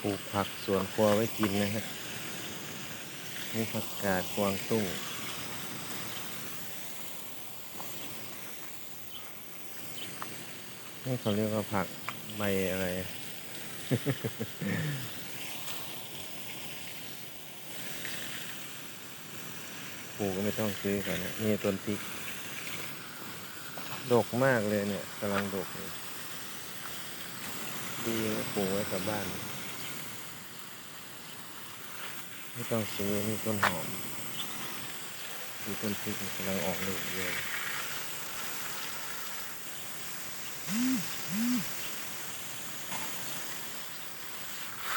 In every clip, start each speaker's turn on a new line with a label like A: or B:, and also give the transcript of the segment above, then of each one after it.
A: ปลูกผักสวนครัวไว้กินนะฮะนี่ผักกาดกวางตุ้งนี่เขาเรียกว่าผักใบอะไร ปลูกก็ไม่ต้องซื้อก่อนนะนี่ต้นพริกดกมากเลยเนี่ยกำลังดกเลยดีนะปลูกไว้กับบ้าน ไม่ต้องซื้อนี่ต้นหอมมีต้นพริกกำลังออกลูกเยอะ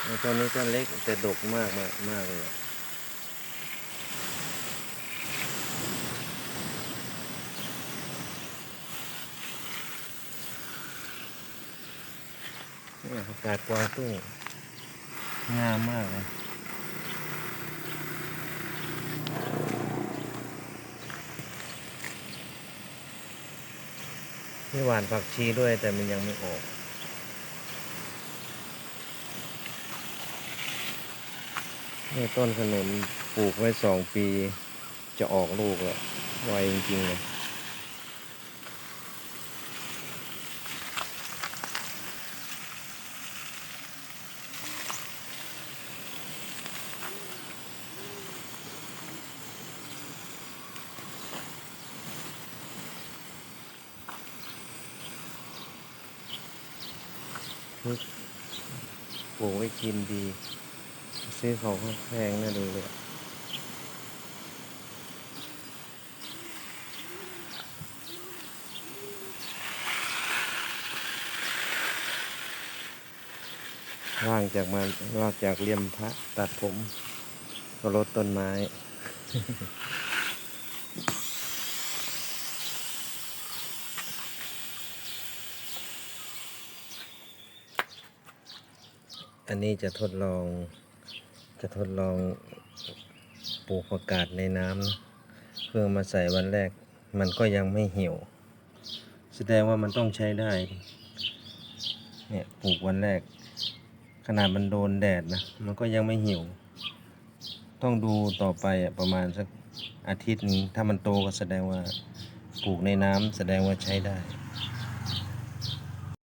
A: แล้วตอนนี้ก็เล็กแต่ดกมากมากมากเลยอะเนี่ยผักกาดกวางตุ้งงามมากเลย มีหวานผักชีด้วยแต่มันยังไม่ออกนี่ต้นขนุนปลูกไว้สองปีจะออกลูกแล้วไวจริงๆเลย ปลูกไว้กินดี ซื้อขาก็แพงน่าดูเลยว่างจากมาว่างจากเลี่ยมพระตัดผมก็รดต้นไม้ อันนี้จะทดลองจะทดลองปลูกผักกาดในน้ำเพื่อมาใส่วันแรก มันก็ยังไม่เหี่ยว แสดงว่ามันต้องใช้ได้ เนี่ยปลูกวันแรก ขนาดมันโดนแดดนะ มันก็ยังไม่เหี่ยว ต้องดูต่อไปอะประมาณสักอาทิตย์นึงถ้ามันโตก็แสดงว่าปลูกในน้ำแสดงว่าใช้ได้